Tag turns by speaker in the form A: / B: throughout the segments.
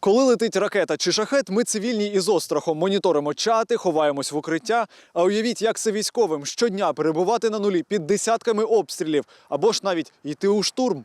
A: Коли летить ракета чи шахет, ми цивільні із острахом моніторимо чати, ховаємось в укриття. А уявіть, як це військовим щодня перебувати на нулі під десятками обстрілів або ж навіть йти у штурм.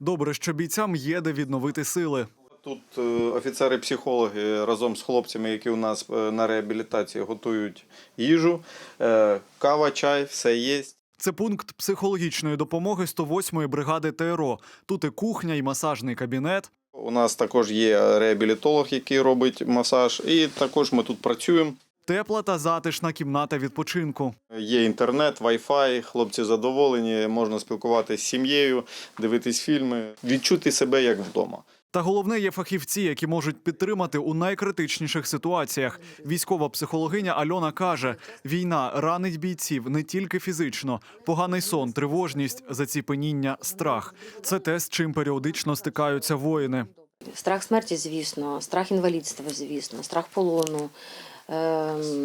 A: Добре, що бійцям є де відновити сили.
B: Тут е, офіцери-психологи разом з хлопцями, які у нас е, на реабілітації готують їжу, Е, кава, чай, все є.
A: Це пункт психологічної допомоги 108-ї бригади ТРО. Тут і кухня, і масажний кабінет.
B: У нас також є реабілітолог, який робить масаж, і також ми тут працюємо.
A: Тепла та затишна кімната відпочинку.
B: Є інтернет, вай-фай, хлопці задоволені, можна спілкуватися з сім'єю, дивитись фільми, відчути себе як вдома.
A: Та головне є фахівці, які можуть підтримати у найкритичніших ситуаціях. Військова психологиня Альона каже: війна ранить бійців не тільки фізично, поганий сон, тривожність, заціпеніння, страх. Це те, з чим періодично стикаються воїни.
C: Страх смерті, звісно, страх інвалідства, звісно, страх полону,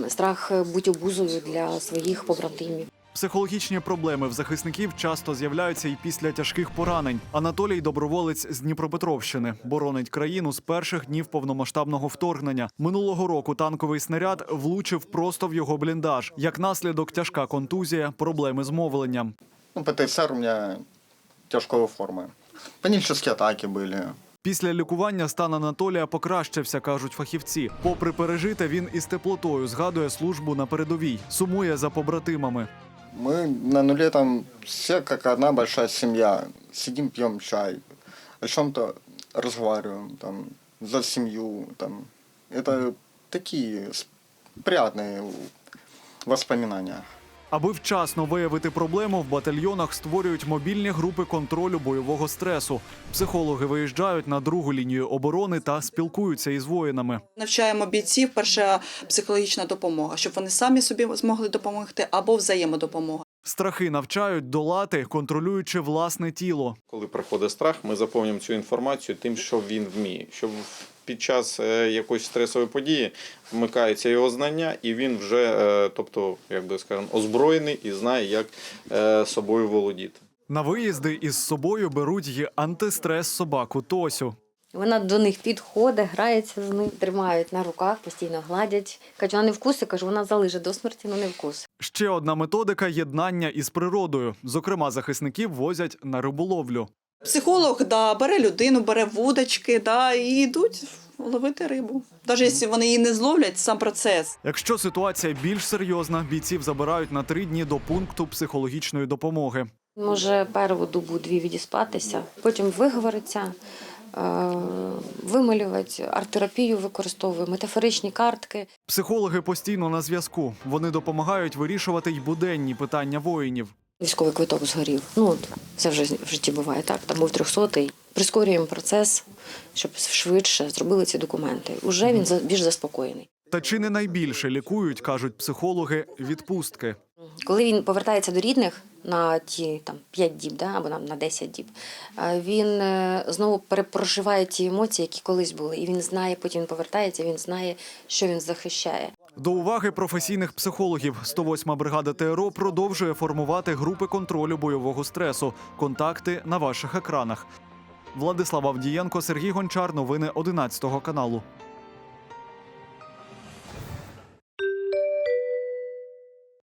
C: страх бути обузою для своїх побратимів.
A: Психологічні проблеми в захисників часто з'являються і після тяжких поранень. Анатолій доброволець з Дніпропетровщини боронить країну з перших днів повномасштабного вторгнення. Минулого року танковий снаряд влучив просто в його бліндаж. Як наслідок, тяжка контузія, проблеми з мовленням.
D: Ну, ПТСР у меня тяжкой формы. Панические атаки были.
A: Після лікування стан Анатолія покращився, кажуть фахівці. Попри пережите, він із теплотою згадує службу на передовій, сумує за побратимами.
D: Мы на нуле там все как одна большая семья. Сидим, пьем чай, о чем-то разговариваем, там, за семью. Там. Это такие с- приятные воспоминания.
A: Аби вчасно виявити проблему, в батальйонах створюють мобільні групи контролю бойового стресу. Психологи виїжджають на другу лінію оборони та спілкуються із воїнами.
E: Навчаємо бійців перша психологічна допомога, щоб вони самі собі змогли допомогти або взаємодопомога.
A: Страхи навчають долати, контролюючи власне тіло.
B: Коли приходить страх, ми заповнюємо цю інформацію тим, що він вміє. Щоб під час е, якоїсь стресової події вмикаються його знання, і він вже, е, тобто, як би скажемо, озброєний і знає, як е, собою володіти.
A: На виїзди із собою беруть й антистрес собаку Тосю.
C: Вона до них підходить, грається з ним, тримають на руках, постійно гладять. Кажуть, вона не вкуси, кажу, вона залиже до смерті, але не вкус.
A: Ще одна методика єднання із природою. Зокрема, захисників возять на риболовлю.
E: Психолог да, бере людину, бере вудочки да, і йдуть ловити рибу. Навіть якщо вони її не зловлять, сам процес.
A: Якщо ситуація більш серйозна, бійців забирають на три дні до пункту психологічної допомоги.
C: Може першу добу дві відіспатися, потім виговориться, е, вималювати, арт-терапію використовує, метафоричні картки.
A: Психологи постійно на зв'язку. Вони допомагають вирішувати й буденні питання воїнів.
C: Військовий квиток згорів. Ну, от, це вже в житті буває так. Там був трьохсотий. Прискорюємо процес, щоб швидше зробили ці документи. Уже він більш заспокоєний.
A: Та чи не найбільше лікують, кажуть психологи, відпустки.
C: Коли він повертається до рідних на ті там 5 діб, да, або на 10 діб, він е, знову перепроживає ті емоції, які колись були. І він знає, потім він повертається, він знає, що він захищає.
A: До уваги професійних психологів 108 бригада ТРО продовжує формувати групи контролю бойового стресу. Контакти на ваших екранах. Владислав Авдієнко, Сергій Гончар. Новини 11 каналу.